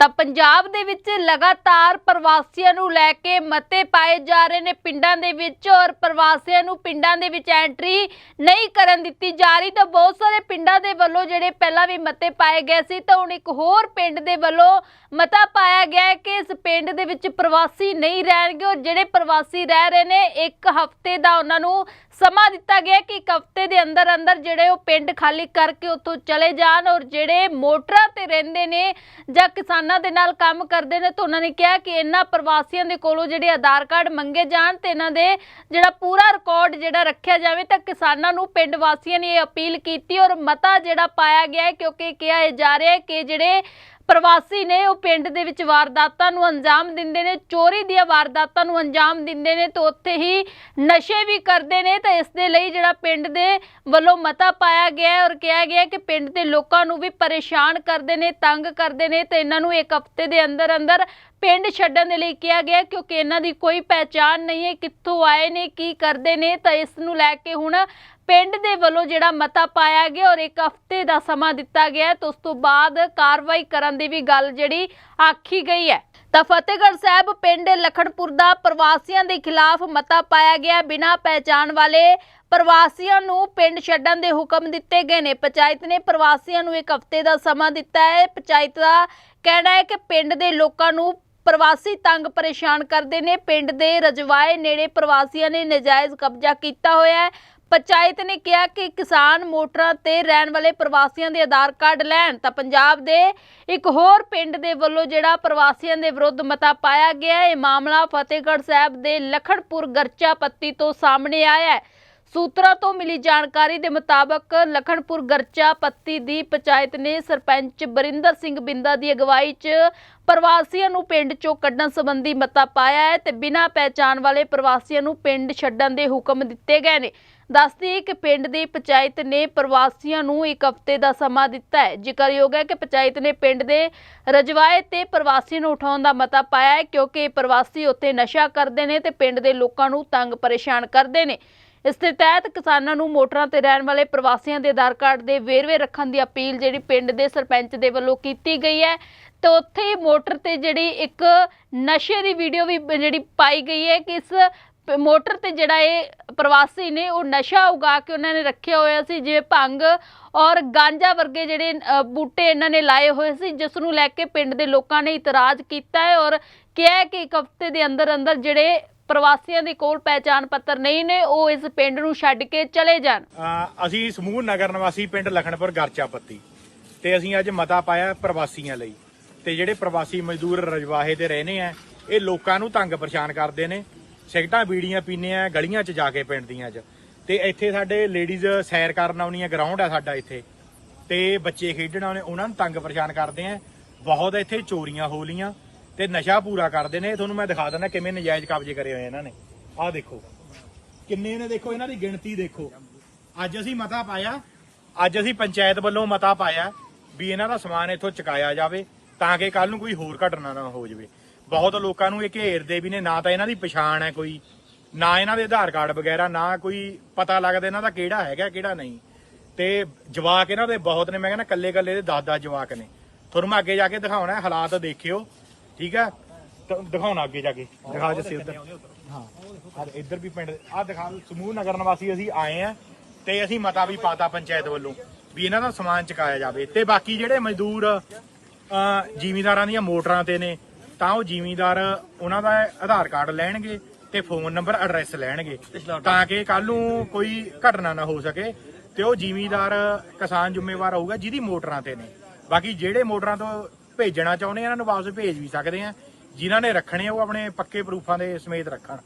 ਤਾਂ ਪੰਜਾਬ ਦੇ ਵਿੱਚ ਲਗਾਤਾਰ ਪ੍ਰਵਾਸੀਆਂ ਨੂੰ ਲੈ ਕੇ ਮਤੇ ਪਾਏ ਜਾ ਰਹੇ ਨੇ ਪਿੰਡਾਂ ਦੇ ਵਿੱਚ ਔਰ ਪ੍ਰਵਾਸੀਆਂ ਨੂੰ ਪਿੰਡਾਂ ਦੇ ਵਿੱਚ ਐਂਟਰੀ ਨਹੀਂ ਕਰਨ ਦਿੱਤੀ ਜਾ ਰਹੀ। ਤਾਂ ਬਹੁਤ ਸਾਰੇ ਪਿੰਡਾਂ ਦੇ ਵੱਲੋਂ ਜਿਹੜੇ ਪਹਿਲਾਂ ਵੀ ਮਤੇ ਪਾਏ ਗਏ ਸੀ, ਤਾਂ ਹੁਣ ਇੱਕ ਹੋਰ ਪਿੰਡ ਦੇ ਵੱਲੋਂ ਮਤਾ ਪਾਇਆ ਗਿਆ ਕਿ ਇਸ ਪਿੰਡ ਦੇ ਵਿੱਚ ਪ੍ਰਵਾਸੀ ਨਹੀਂ ਰਹਿਣਗੇ ਔਰ ਜਿਹੜੇ ਪ੍ਰਵਾਸੀ ਰਹਿ ਰਹੇ ਨੇ, ਇੱਕ ਹਫ਼ਤੇ ਦਾ ਉਹਨਾਂ ਨੂੰ ਸਮਾਂ ਦਿੱਤਾ ਗਿਆ ਕਿ ਇੱਕ ਹਫ਼ਤੇ ਦੇ ਅੰਦਰ ਅੰਦਰ ਜਿਹੜੇ ਉਹ ਪਿੰਡ ਖਾਲੀ ਕਰਕੇ ਉੱਥੋਂ ਚਲੇ ਜਾਣ ਔਰ ਜਿਹੜੇ ਮੋਟਰਾਂ ਤੇ ਰਹਿੰਦੇ ਨੇ ਜਾਂ ਕਿਸਾਨਾਂ ਦੇ ਨਾਲ ਕੰਮ ਕਰਦੇ ਨੇ ਤਾਂ ਉਹਨਾਂ ਨੇ ਕਿਹਾ ਕਿ ਇਹਨਾਂ ਪ੍ਰਵਾਸੀਆਂ ਦੇ ਕੋਲੋਂ ਜਿਹੜੇ ਆਧਾਰ ਕਾਰਡ ਮੰਗੇ ਜਾਣ ਤੇ ਇਹਨਾਂ ਦੇ ਜਿਹੜਾ ਪੂਰਾ ਰਿਕਾਰਡ ਜਿਹੜਾ ਰੱਖਿਆ ਜਾਵੇ ਤਾਂ ਕਿਸਾਨਾਂ ਨੂੰ ਪਿੰਡ ਵਾਸੀਆਂ ਨੇ ਇਹ ਅਪੀਲ ਕੀਤੀ ਔਰ ਮਤਾ ਜਿਹੜਾ ਪਾਇਆ ਗਿਆ ਕਿਉਂਕਿ ਕਿਹਾ ਜਾ ਰਿਹਾ ਕਿ ਜਿਹੜੇ ਪ੍ਰਵਾਸੀ ਨੇ ਉਹ ਪਿੰਡ ਦੇ ਵਿੱਚ ਵਾਰਦਾਤਾਂ ਨੂੰ ਅੰਜਾਮ ਦਿੰਦੇ ਨੇ, ਚੋਰੀ ਦੀਆਂ ਵਾਰਦਾਤਾਂ ਨੂੰ ਅੰਜਾਮ ਦਿੰਦੇ ਨੇ ਤੇ ਉੱਥੇ ਹੀ ਨਸ਼ੇ ਵੀ ਕਰਦੇ ਨੇ ਤਾਂ ਇਸ ਦੇ ਲਈ ਜਿਹੜਾ ਪਿੰਡ ਦੇ ਵੱਲੋਂ ਮਤਾ ਪਾਇਆ ਗਿਆ ਔਰ ਕਿਹਾ ਗਿਆ ਕਿ ਪਿੰਡ ਦੇ ਲੋਕਾਂ ਨੂੰ ਵੀ ਪਰੇਸ਼ਾਨ ਕਰਦੇ ਨੇ, ਤੰਗ ਕਰਦੇ ਨੇ ਤੇ ਇਹਨਾਂ ਨੂੰ ਇੱਕ ਹਫ਼ਤੇ ਦੇ ਅੰਦਰ ਅੰਦਰ ਪਿੰਡ ਛੱਡਣ ਦੇ ਲਈ ਕਿਹਾ ਗਿਆ ਕਿਉਂਕਿ ਇਹਨਾਂ ਦੀ ਕੋਈ ਪਹਿਚਾਣ ਨਹੀਂ ਹੈ, ਕਿੱਥੋਂ ਆਏ ਨੇ, ਕੀ ਕਰਦੇ ਨੇ ਤਾਂ ਇਸ ਨੂੰ ਲੈ ਕੇ ਹੁਣ ਪਿੰਡ ਦੇ ਵੱਲੋਂ ਜਿਹੜਾ ਮਤਾ ਪਾਇਆ ਗਿਆ ਔਰ ਇੱਕ ਹਫ਼ਤੇ ਦਾ ਸਮਾਂ ਦਿੱਤਾ ਗਿਆ ਹੈ ਤੇ ਉਸ ਤੋਂ ਬਾਅਦ ਕਾਰਵਾਈ ਕਰਨ ਦੀ ਵੀ ਗੱਲ ਜਿਹੜੀ ਆਖੀ ਗਈ ਹੈ। ਤਾਂ ਫਤਿਹਗੜ੍ਹ ਸਾਹਿਬ ਪਿੰਡ ਲਖਣਪੁਰ ਦਾ ਪ੍ਰਵਾਸੀਆਂ ਦੇ ਖਿਲਾਫ ਮਤਾ ਪਾਇਆ ਗਿਆ ਬਿਨਾਂ ਪਹਿਚਾਣ ਵਾਲੇ ਪ੍ਰਵਾਸੀਆਂ ਨੂੰ ਪਿੰਡ ਛੱਡਣ ਦੇ ਹੁਕਮ ਦਿੱਤੇ ਗਏ ਨੇ। ਪੰਚਾਇਤ ਨੇ ਪ੍ਰਵਾਸੀਆਂ ਨੂੰ ਇੱਕ ਹਫ਼ਤੇ ਦਾ ਸਮਾਂ ਦਿੱਤਾ ਹੈ। ਪੰਚਾਇਤ ਦਾ ਕਹਿਣਾ ਹੈ ਕਿ ਪਿੰਡ ਦੇ ਲੋਕਾਂ ਨੂੰ ਪ੍ਰਵਾਸੀ ਤੰਗ ਪਰੇਸ਼ਾਨ ਕਰਦੇ ਨੇ। ਪਿੰਡ ਦੇ ਰਜਵਾਏ ਨੇੜੇ ਪ੍ਰਵਾਸੀਆਂ ਨੇ ਨਜਾਇਜ਼ ਕਬਜ਼ਾ ਕੀਤਾ ਹੋਇਆ ਹੈ। ਪੰਚਾਇਤ ਨੇ ਕਿਹਾ ਕਿ ਕਿਸਾਨ ਮੋਟਰਾਂ ਤੇ ਰਹਿਣ ਵਾਲੇ ਪ੍ਰਵਾਸੀਆਂ ਦੇ ਆਧਾਰ ਕਾਰਡ ਲੈਣ ਤਾਂ ਪੰਜਾਬ ਦੇ ਇੱਕ ਹੋਰ ਪਿੰਡ ਦੇ ਵੱਲੋਂ ਜਿਹੜਾ ਪ੍ਰਵਾਸੀਆਂ ਦੇ ਵਿਰੁੱਧ ਮਤਾ ਪਾਇਆ ਗਿਆ ਇਹ ਮਾਮਲਾ ਫਤਿਹਗੜ੍ਹ ਸਾਹਿਬ ਦੇ ਲਖਣਪੁਰ ਗਰਚਾ ਪੱਤੀ ਤੋਂ ਸਾਹਮਣੇ ਆਇਆ ਹੈ। ਸੂਤਰਾਂ ਤੋਂ ਮਿਲੀ ਜਾਣਕਾਰੀ ਦੇ ਮੁਤਾਬਕ ਲਖਣਪੁਰ ਗਰਚਾ ਪੱਤੀ ਦੀ ਪੰਚਾਇਤ ਨੇ ਸਰਪੰਚ ਬਰਿੰਦਰ ਸਿੰਘ ਬਿੰਦਾ ਦੀ ਅਗਵਾਈ 'ਚ ਪ੍ਰਵਾਸੀਆਂ ਨੂੰ ਪਿੰਡ 'ਚੋਂ ਕੱਢਣ ਸੰਬੰਧੀ ਮਤਾ ਪਾਇਆ ਹੈ ਤੇ ਬਿਨਾਂ ਪਹਿਚਾਣ ਵਾਲੇ ਪ੍ਰਵਾਸੀਆਂ ਨੂੰ ਪਿੰਡ ਛੱਡਣ ਦੇ ਹੁਕਮ ਦਿੱਤੇ ਗਏ ਨੇ। ਦੱਸਦੀ ਕਿ ਪਿੰਡ ਦੀ ਪੰਚਾਇਤ ਨੇ ਪ੍ਰਵਾਸੀਆਂ ਨੂੰ ਇੱਕ ਹਫ਼ਤੇ ਦਾ ਸਮਾਂ ਦਿੱਤਾ ਹੈ। ਜ਼ਿਕਰਯੋਗ ਹੈ ਕਿ ਪੰਚਾਇਤ ਨੇ ਪਿੰਡ ਦੇ ਰਜਵਾਏ ਤੇ ਪ੍ਰਵਾਸੀ ਨੂੰ ਉਠਾਉਣ ਦਾ ਮਤਾ ਪਾਇਆ ਹੈ ਕਿਉਂਕਿ ਪ੍ਰਵਾਸੀ ਉੱਥੇ ਨਸ਼ਾ ਕਰਦੇ ਨੇ ਤੇ ਪਿੰਡ ਦੇ ਲੋਕਾਂ ਨੂੰ ਤੰਗ ਪਰੇਸ਼ਾਨ ਕਰਦੇ ਨੇ। ਇਸ ਦੇ ਤਹਿਤ ਕਿਸਾਨਾਂ ਨੂੰ ਮੋਟਰਾਂ ਤੇ ਰਹਿਣ ਵਾਲੇ ਪ੍ਰਵਾਸੀਆਂ ਦੇ ਆਧਾਰ ਕਾਰਡ ਦੇ ਵੇਰਵੇ ਰੱਖਣ ਦੀ ਅਪੀਲ ਜਿਹੜੀ ਪਿੰਡ ਦੇ ਸਰਪੰਚ ਦੇ ਵੱਲੋਂ ਕੀਤੀ ਗਈ ਹੈ। ਤੇ ਉੱਥੇ ਮੋਟਰ ਤੇ ਜਿਹੜੀ ਇੱਕ ਨਸ਼ੇ ਦੀ ਵੀਡੀਓ ਵੀ ਜਿਹੜੀ ਪਾਈ ਗਈ ਹੈ ਕਿ ਇਸ ਮੋਟਰ ਤੇ ਜਿਹੜਾ ਇਹ ਪ੍ਰਵਾਸੀ ਨੇ ਉਹ ਨਸ਼ਾ ਉਗਾ ਕੇ ਉਹਨਾਂ ਨੇ ਰੱਖਿਆ ਹੋਇਆ ਸੀ, ਜਿਵੇਂ ਭੰਗ ਔਰ ਗਾਂਜਾ ਵਰਗੇ ਜਿਹੜੇ ਬੂਟੇ ਇਹਨਾਂ ਨੇ ਲਾਏ ਹੋਏ ਸੀ, ਜਿਸ ਨੂੰ ਲੈ ਕੇ ਪਿੰਡ ਦੇ ਲੋਕਾਂ ਨੇ ਇਤਰਾਜ਼ ਕੀਤਾ ਹੈ ਔਰ ਕਿਹਾ ਕਿ ਇੱਕ ਹਫ਼ਤੇ ਦੇ ਅੰਦਰ ਅੰਦਰ ਜਿਹੜੇ ਪ੍ਰਵਾਸੀਆਂ ਦੇ ਕੋਲ ਪਹਿਚਾਣ ਪੱਤਰ ਨਹੀਂ ਨੇ, ਉਹ ਇਸ ਪਿੰਡ ਨੂੰ ਛੱਡ ਕੇ ਚਲੇ ਜਾਣ। ਅਸੀਂ ਸਮੂਹ ਨਗਰ ਨਿਵਾਸੀ ਪਿੰਡ ਲਖਣਪੁਰ ਗਰਚਾਪੱਤੀ ਤੇ ਅਸੀਂ ਅੱਜ ਮਤਾ ਪਾਇਆ ਪ੍ਰਵਾਸੀਆਂ ਲਈ ਤੇ ਜਿਹੜੇ ਪ੍ਰਵਾਸੀ ਮਜ਼ਦੂਰ ਰਜਵਾਹੇ ਦੇ ਰਹਿੰਦੇ ਆ, ਇਹ ਲੋਕਾਂ ਨੂੰ ਤੰਗ ਪਰੇਸ਼ਾਨ ਕਰਦੇ ਨੇ ਸਿਗਟਾਂ ਬੀੜੀਆਂ ਪੀਂਦੇ ਆ, ਗਲੀਆਂ 'ਚ ਜਾ ਕੇ ਪਿੰਡ ਦੀਆਂ 'ਚ। ਤੇ ਇੱਥੇ ਸਾਡੇ ਲੇਡੀਜ਼ ਸੈਰ ਕਰਨ ਆਉਣੀਆਂ ਗਰਾਊਂਡ ਆ ਸਾਡਾ ਇੱਥੇ। ਤੇ ਬੱਚੇ ਖੇਡਣ ਆਉਣੇ, ਉਹਨਾਂ ਨੂੰ ਤੰਗ ਪਰੇਸ਼ਾਨ ਕਰਦੇ ਆ। ਬਹੁਤ ਇੱਥੇ ਚੋਰੀਆਂ ਹੋ ਲੀਆਂ ਤੇ ਨਸ਼ਾ ਪੂਰਾ ਕਰਦੇ ਨੇ। ਤੁਹਾਨੂੰ ਮੈਂ ਦਿਖਾ ਦਿੰਦਾ ਕਿਵੇਂ ਨਜਾਇਜ਼ ਕਬਜ਼ੇ ਕਰੇ ਹੋਏ ਇਹਨਾਂ ਨੇ। ਆਹ ਦੇਖੋ। ਕਿੰਨੇ ਨੇ ਦੇਖੋ, ਇਹਨਾਂ ਦੀ ਗਿਣਤੀ ਦੇਖੋ। ਅੱਜ ਅਸੀਂ ਮਤਾ ਪਾਇਆ, ਅੱਜ ਅਸੀਂ ਪੰਚਾਇਤ ਵੱਲੋਂ ਮਤਾ ਪਾਇਆ ਵੀ ਇਹਨਾਂ ਦਾ ਸਮਾਨ ਇੱਥੋਂ ਚੁਕਾਇਆ ਜਾਵੇ, ਤਾਂ ਕਿ ਕੱਲ ਨੂੰ ਕੋਈ ਹੋਰ ਘਟਨਾ ਨਾ ਹੋ ਜਾਵੇ। ਬਹੁਤ ਲੋਕਾਂ ਨੂੰ ਇਹ ਘੇਰਦੇ ਵੀ ਨੇ, ਨਾ ਤਾਂ ਇਹਨਾਂ ਦੀ ਪਛਾਣ ਹੈ ਕੋਈ, ਨਾ ਇਹਨਾਂ ਦੇ ਆਧਾਰ ਕਾਰਡ ਵਗੈਰਾ, ਨਾ ਕੋਈ ਪਤਾ ਲੱਗਦਾ ਇਹਨਾਂ ਦਾ ਕਿਹੜਾ ਹੈਗਾ, ਕਿਹੜਾ ਨਹੀਂ। ਤੇ ਜਵਾਕ ਇਹਨਾਂ ਦੇ ਬਹੁਤ ਨੇ, ਮੈਂ ਕਹਿੰਦਾ ਕੱਲੇ ਕੱਲੇ ਦੇ 10-10 ਜਵਾਕ ਨੇ। ਤੁਹਾਨੂੰ ਮੈਂ ਅੱਗੇ ਜਾ ਕੇ ਦਿਖਾਉਣਾ ਹਾਲਾਤ ਦੇਖਿਓ, ਠੀਕ ਹੈ? ਦਿਖਾਉਣਾ ਅੱਗੇ ਜਾ ਕੇ, ਦਿਖਾ ਜੱਸੇ ਉੱਧਰ। ਹਾਂ ਆ ਇੱਧਰ ਵੀ ਪਿੰਡ ਆ ਦਿਖਾ, ਸਮੂਹ ਨਗਰ ਨਿਵਾਸੀ ਅਸੀਂ ਆਏ ਆ ਤੇ ਅਸੀਂ ਮਤਾ ਵੀ ਪਾਤਾ ਪੰਚਾਇਤ ਵੱਲੋਂ ਵੀ ਇਹਨਾਂ ਦਾ ਸਮਾਨ ਚੁਕਾਇਆ ਜਾਵੇ। ਤੇ ਬਾਕੀ ਜਿਹੜੇ ਮਜ਼ਦੂਰ ਜਿਮੀਦਾਰਾਂ ਦੀਆਂ ਮੋਟਰਾਂ ਤੇ ਨੇ ਤਾਂ ਉਹ ਜ਼ਿਮੀਂਦਾਰ ਉਹਨਾਂ ਦਾ ਆਧਾਰ ਕਾਰਡ ਲੈਣਗੇ ਤੇ ਫੋਨ ਨੰਬਰ ਐਡਰੈਸ ਲੈਣਗੇ। ਤਾਂ ਕਿ ਕੱਲ ਨੂੰ ਕੋਈ ਘਟਨਾ ਨਾ ਹੋ ਸਕੇ ਤੇ ਉਹ ਜ਼ਿਮੀਂਦਾਰ ਕਿਸਾਨ ਜ਼ਿੰਮੇਵਾਰ ਹੋਊਗਾ ਜਿਹਦੀ ਮੋਟਰਾਂ ਤੇ ਨੇ। ਬਾਕੀ ਜਿਹੜੇ ਮੋਟਰਾਂ ਤੋਂ ਭੇਜਣਾ ਚਾਹੁੰਦੇ ਆ ਇਹਨਾਂ ਨੂੰ ਵਾਪਸ ਭੇਜ ਵੀ ਸਕਦੇ ਆ। ਜਿਨ੍ਹਾਂ ਨੇ ਰੱਖਣੇ ਉਹ ਆਪਣੇ ਪੱਕੇ ਪ੍ਰੂਫਾਂ ਦੇ ਸਮੇਤ ਰੱਖਣ।